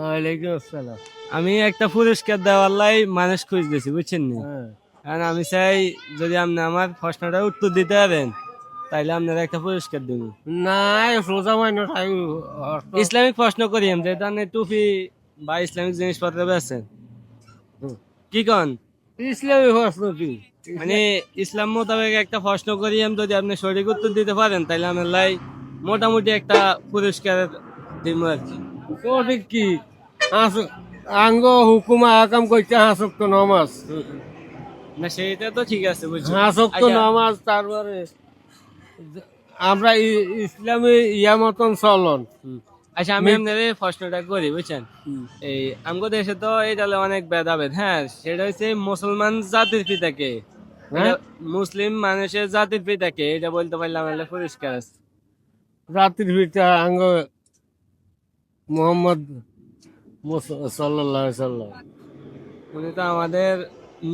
ওয়ালাইকুম আসসালাম। আমি একটা পুরস্কার দেওয়ার লাই মানুষ খুঁজ খুঁজতেছি বুঝছেন নি? হ্যাঁ। কারণ আমি চাই যদি আপনি আমার প্রশ্নটা উত্তর দিতে পারেন তাইলে আপনারা একটা পুরস্কার দিব। না সোজা মাইন ইসলামিক প্রশ্ন করি আমি আপনি টুপি বা ইসলামিক জিনিসপত্র বেছেন কি কন? ইসলামিক প্রশ্ন কি? মানে ইসলাম মোতাবেক একটা প্রশ্ন করি আমি যদি আপনি সঠিক উত্তর দিতে পারেন তাহলে আমার লাই মোটামুটি একটা পুরস্কার দিব আর কি। সঠিক কি? আঙ্গ হুকুমা আকাম কইতে হাসক তো নমাজ। না সেইটা তো ঠিক আছে বুঝছি? হাসক আচ্ছা, নমাজ তারপরে আমরা ইসলামী ইয়া মতন চলন আচ্ছা আমি আপনাদের প্রশ্নটা করি বুঝছেন? এই আমগো দেশে তো এটা অনেক ভেদাভেদ হ্যাঁ? সেটা হচ্ছে মুসলমান জাতির পিতাকে। হ্যাঁ? মুসলিম মানুষের জাতির পিতাকে এটা বলতে পারলাম পরিষ্কার আছে। রাত্রির ভিতরে আঙ্গ মোহাম্মদ সাল্লাহ সাল্লাম। উনি তো আমাদের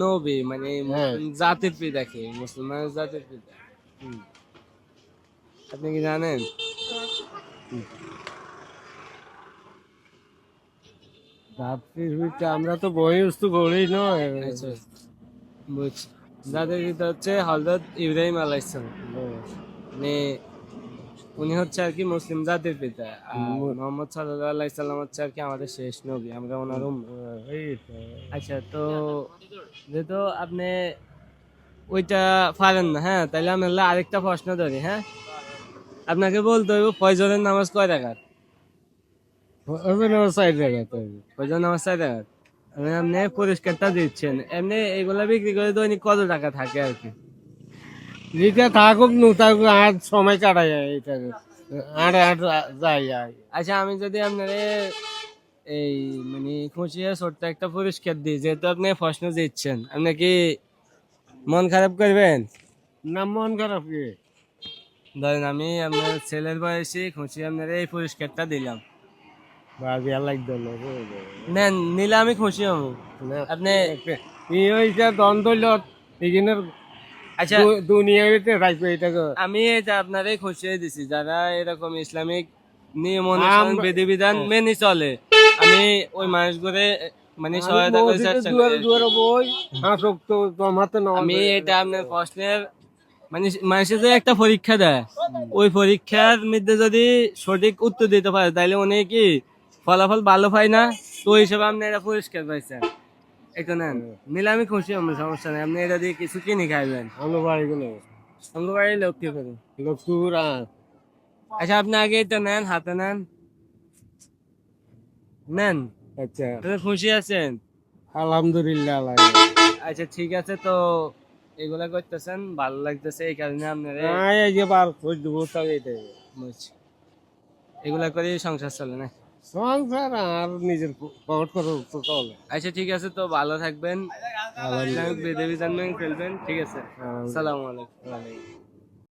নবী মানে হ্যাঁ। জাতির পিতাকে মুসলমানের জাতির পিতা। আপনি কি জানেন? রাত্রির ভিতরে আমরা তো বয়স্ত করি নয়। আচ্ছা জাতির পিতা হচ্ছে হজরত ইব্রাহিম আলাইসালাম মানে উনি হচ্ছে আর কি মুসলিম জাতির পিতা। আর মোহাম্মদ সাল্লাহ আলাইসাল্লাম হচ্ছে আর কি আমাদের শেষ নবী আমরা ওনার। আচ্ছা তো যেহেতু আপনি ওইটা পারেন না হ্যাঁ তাহলে আমি আরেকটা প্রশ্ন ধরি হ্যাঁ? আপনাকে বলতে হইব ফয়জলের নামাজ কয় রাখা নামাজ আপনি পুরস্কারটা দিচ্ছেন। এমনি এগুলা বিক্রি করে দৈনিক কত টাকা থাকে আর কি? যেটা থাকুক নু থাকুক আর সময় কাটা যায় এটা। আর আর যাই যায়। আচ্ছা আমি যদি আপনার এই মানে খুশিয়ে ছোট্ট একটা পুরস্কার দিই যেহেতু আপনি প্রশ্ন দিচ্ছেন আপনি কি মন খারাপ করবেন? না মন খারাপ কি? ধরেন আমি আপনার ছেলের বয়সী খুশি আপনার এই পুরস্কারটা দিলাম। বাজি আলাগ দল নেন নিলে আমি খুশি হব। আপনি ই এখানে আচ্ছা দুনিয়া হইতে রাখবে এটাকে আমি এটা আপনারই দিছি যারা এরকম ইসলামিক নিয়ম অনুসারণ বিধিবিধান মেনে চলে আমি ওই মানুষগুলো মানে সহায়তা করে। আমি এটা আপনার প্রশ্নের মানে মানুষের যে একটা পরীক্ষা দেয় ওই পরীক্ষার মধ্যে যদি সঠিক উত্তর দিতে পারে তাহলে উনি কি ফলাফল ভালো পায় না? তো ওই হিসাবে আপনি এটা পরিষ্কার পাইছেন। এটা নেন। খুশি আমার সমস্যা নেই। আপনি এটা দিয়ে কিছু কিনে খাইবেন। আমরা বাড়ি গেলে আমার বাড়ির লোক কি আচ্ছা আপনি আগে এটা নেন হাতে নেন। নেন। আচ্ছা। আপনি খুশি আছেন? আলহামদুলিল্লাহ আচ্ছা ঠিক আছে তো। এগুলা করতেছেন ভালো লাগতেছে এই কারণে আপনারা এই যে বার খোঁজ দেবো এটাই। এগুলা করে সংসার চলে না সংসার আর নিজের পকেট করার তো চলে। আচ্ছা ঠিক আছে তো ভালো থাকবেন। ইসলামিক জানবেন ফেলবেন ঠিক আছে। সালাম আলাইকুম।